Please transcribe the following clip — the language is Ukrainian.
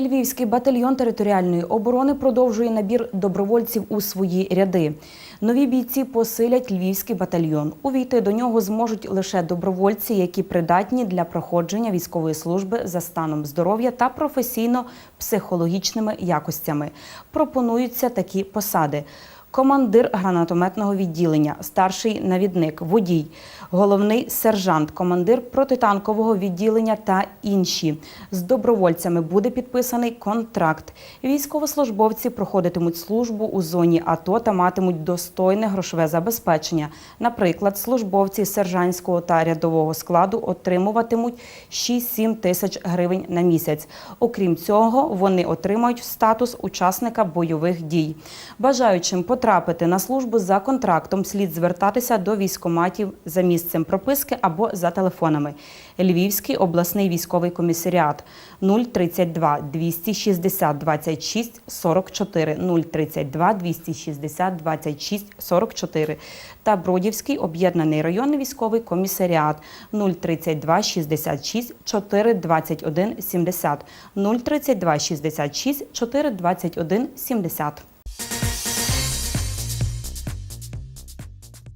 Львівський батальйон територіальної оборони продовжує набір добровольців у свої ряди. Нові бійці посилять львівський батальйон. Увійти до нього зможуть лише добровольці, які придатні для проходження військової служби за станом здоров'я та професійно-психологічними якостями. Пропонуються такі посади. Командир гранатометного відділення, старший навідник, водій, головний сержант, командир протитанкового відділення та інші. З добровольцями буде підписаний контракт. Військовослужбовці проходитимуть службу у зоні АТО та матимуть достойне грошове забезпечення. Наприклад, службовці сержантського та рядового складу отримуватимуть 6-7 тисяч гривень на місяць. Окрім цього, вони отримають статус учасника бойових дій. Бажаючим потрапити на службу за контрактом слід звертатися до військоматів за місцем прописки або за телефонами. Львівський обласний військовий комісаріат. 032 260 26 44 032 260 26 44 та Бродівський об'єднаний районний військовий комісаріат. 032 66 4 21 70 032 66 4 21 70.